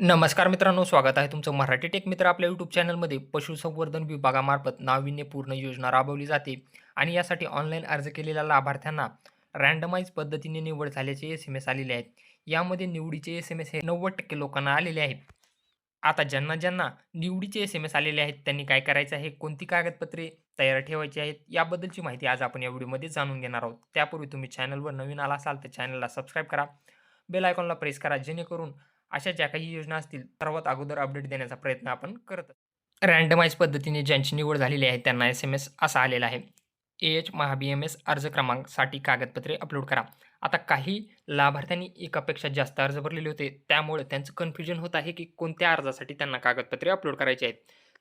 नमस्कार मित्रांनो स्वागत आहे तुमचं मराठी टेक मित्र आपल्या यूट्यूब चॅनलमध्ये. पशुसंवर्धन विभागामार्फत नाविन्यपूर्ण योजना राबवली जाते आणि यासाठी ऑनलाईन अर्ज केलेल्या लाभार्थ्यांना रँडमाइज पद्धतीने निवड झाल्याचे एस एम एस आलेले आहेत. यामध्ये निवडीचे एस एम एस हे नव्वद टक्के लोकांना आलेले आहेत. आता ज्यांना ज्यांना निवडीचे एस एम एस आलेले आहेत त्यांनी काय करायचं आहे कोणती कागदपत्रे तयार ठेवायची आहेत याबद्दलची माहिती आज आपण या व्हिडिओमध्ये जाणून घेणार आहोत. त्यापूर्वी तुम्ही चॅनलवर नवीन आला असाल तर चॅनलला सबस्क्राईब करा. बेल आयकॉनला प्रेस करा जेणेकरून अशा ज्या काही योजना असतील सर्वात अगोदर अपडेट देण्याचा प्रयत्न आपण करत रँडमाइज पद्धतीने ज्यांची निवड झालेली आहे त्यांना एस एम एस असा आलेला आहे. A H Maha B M S अर्ज क्रमांकसाठी कागदपत्रे अपलोड करा. आता काही लाभार्थ्यांनी एकापेक्षा जास्त अर्ज भरलेले होते. त्यामुळे त्यांचं कन्फ्युजन होत आहे की कोणत्या अर्जासाठी त्यांना कागदपत्रे अपलोड करायचे आहेत.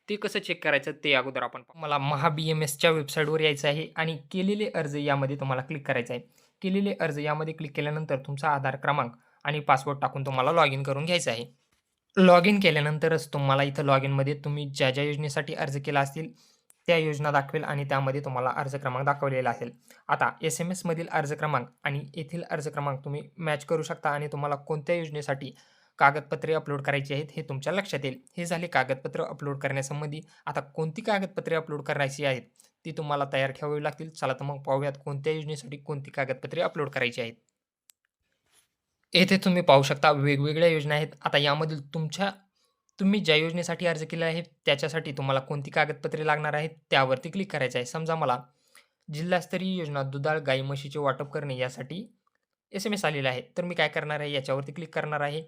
ते कसं चेक करायचं ते अगोदर आपण मला महा बी एम एसच्या वेबसाईटवर यायचं आहे आणि केलेले अर्ज यामध्ये तुम्हाला क्लिक करायचं आहे. केलेले अर्ज यामध्ये क्लिक केल्यानंतर तुमचा आधार क्रमांक आणि पासवर्ड टाकून तुम्हाला लॉग इन करून घ्यायचं आहे. लॉग इन केल्यानंतरच तुम्हाला इथं लॉग इनमध्ये तुम्ही ज्या ज्या योजनेसाठी अर्ज केला असतील त्या योजना दाखवेल आणि त्यामध्ये तुम्हाला अर्ज क्रमांक दाखवलेला असेल. आता एस एम एसमधील अर्ज क्रमांक आणि येथील अर्ज क्रमांक तुम्ही मॅच करू शकता आणि तुम्हाला कोणत्या योजनेसाठी कागदपत्रे अपलोड करायची आहेत हे तुमच्या लक्षात येईल. हे झाले कागदपत्र अपलोड करण्यासंबंधी. आता कोणती कागदपत्रे अपलोड करायची आहेत ती तुम्हाला तयार ठेवावी लागतील. चला तर मग पाहूयात कोणत्या योजनेसाठी कोणती कागदपत्रे अपलोड करायची आहेत. येथे तुम्ही पाहू शकता वेगवेगळ्या योजना आहेत. आता यामधील तुमच्या तुम्ही ज्या योजनेसाठी अर्ज केला आहे त्याच्यासाठी तुम्हाला कोणती कागदपत्रे लागणार आहेत त्यावरती क्लिक करायचं आहे. समजा मला जिल्हास्तरीय योजना दुधाळ गाई म्हशीचे वाटप करणे यासाठी एस एम एस आलेला आहे. तर मी काय करणार आहे याच्यावरती क्लिक करणार आहे.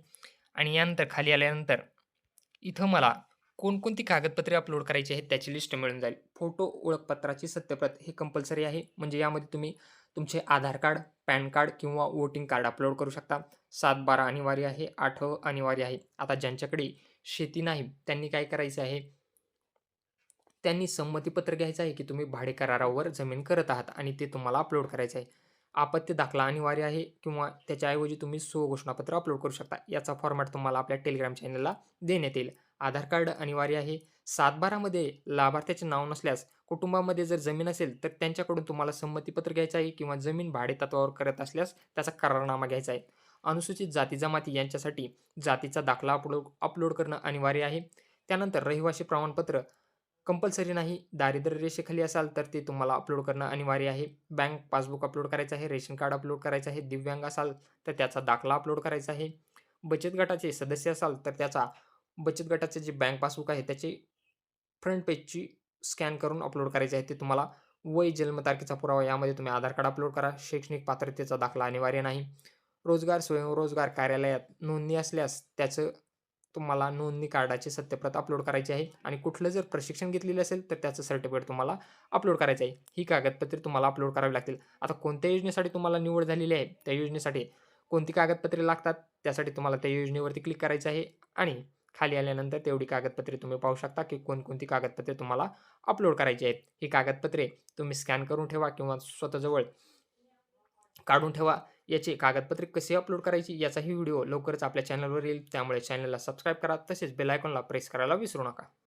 आणि यानंतर खाली आल्यानंतर इथं मला कोणकोणती कागदपत्रे अपलोड करायची आहेत त्याची लिस्ट मिळून जाईल. फोटो ओळखपत्राची सत्यप्रत हे कंपल्सरी आहे. म्हणजे यामध्ये तुम्ही तुमचे आधार कार्ड पॅन कार्ड किंवा वोटिंग कार्ड अपलोड करू शकता. सात बारा अनिवार्य आहे आठ अनिवार्य आहे. आता ज्यांच्याकडे शेती नाही त्यांनी काय करायचं आहे? त्यांनी संमतीपत्र घ्यायचं आहे की तुम्ही भाडे करारावर जमीन करत आहात आणि ते तुम्हाला अपलोड करायचं आहे. आपत्ती दाखला अनिवार्य आहे किंवा त्याच्याऐवजी तुम्ही सो घोषणापत्र अपलोड करू शकता. याचा फॉर्मॅट तुम्हाला आपल्या टेलिग्राम चॅनलला देण्यात येईल. आधार कार्ड अनिवार्य आहे. सातबारामध्ये लाभार्थ्याचे नाव नसल्यास कुटुंबामध्ये जर जमीन असेल तर त्यांच्याकडून तुम्हाला संमतीपत्र घ्यायचं आहे किंवा जमीन भाडे तत्वावर करत असल्यास त्याचा करारनामा घ्यायचा आहे. अनुसूचित जाती जमाती यांच्यासाठी जातीचा दाखला अपलोड अपलोड करणं अनिवार्य आहे. त्यानंतर रहिवासी प्रमाणपत्र कंपल्सरी नाही दारिद्र्य रेषेखाली असाल तर ते तुम्हाला अपलोड करणं अनिवार्य आहे. बँक पासबुक अपलोड करायचं आहे रेशन कार्ड अपलोड करायचं आहे दिव्यांग असाल तर त्याचा दाखला अपलोड करायचा आहे. बचत गटाचे सदस्य असाल तर त्याचा बचत गटाचे जे बँक पासबुक आहे त्याची फ्रंट पेजची स्कॅन करून अपलोड करायचे आहे. ते तुम्हाला वय जन्मतारखेचा पुरावा यामध्ये तुम्ही आधार कार्ड अपलोड करा. शैक्षणिक पात्रतेचा दाखला अनिवार्य नाही. रोजगार स्वयंरोजगार कार्यालयात नोंदणी असल्यास त्याचं तुम्हाला नोंदणी कार्डाची सत्यप्रत अपलोड करायची आहे आणि कुठलं जर प्रशिक्षण घेतलेलं असेल तर त्याचं सर्टिफिकेट तुम्हाला अपलोड करायचं आहे. ही कागदपत्रे तुम्हाला अपलोड करावी लागतील. आता कोणत्या योजनेसाठी तुम्हाला निवड झालेली आहे त्या योजनेसाठी कोणती कागदपत्रे लागतात त्यासाठी तुम्हाला त्या योजनेवरती क्लिक करायचं आहे आणि खाली आल्यानंतर तेवढी कागदपत्रे तुम्ही पाहू शकता की कोणकोणती कागदपत्रे तुम्हाला अपलोड करायची आहेत. ही कागदपत्रे तुम्ही स्कॅन करून ठेवा किंवा स्वतःजवळ काढून ठेवा. याची कागदपत्रे कसे अपलोड करायची याचाही व्हिडिओ लवकरच आपल्या चॅनलवर येईल. त्यामुळे चॅनलला सबस्क्राईब करा. तसेच बेलायकॉनला प्रेस करायला विसरू नका.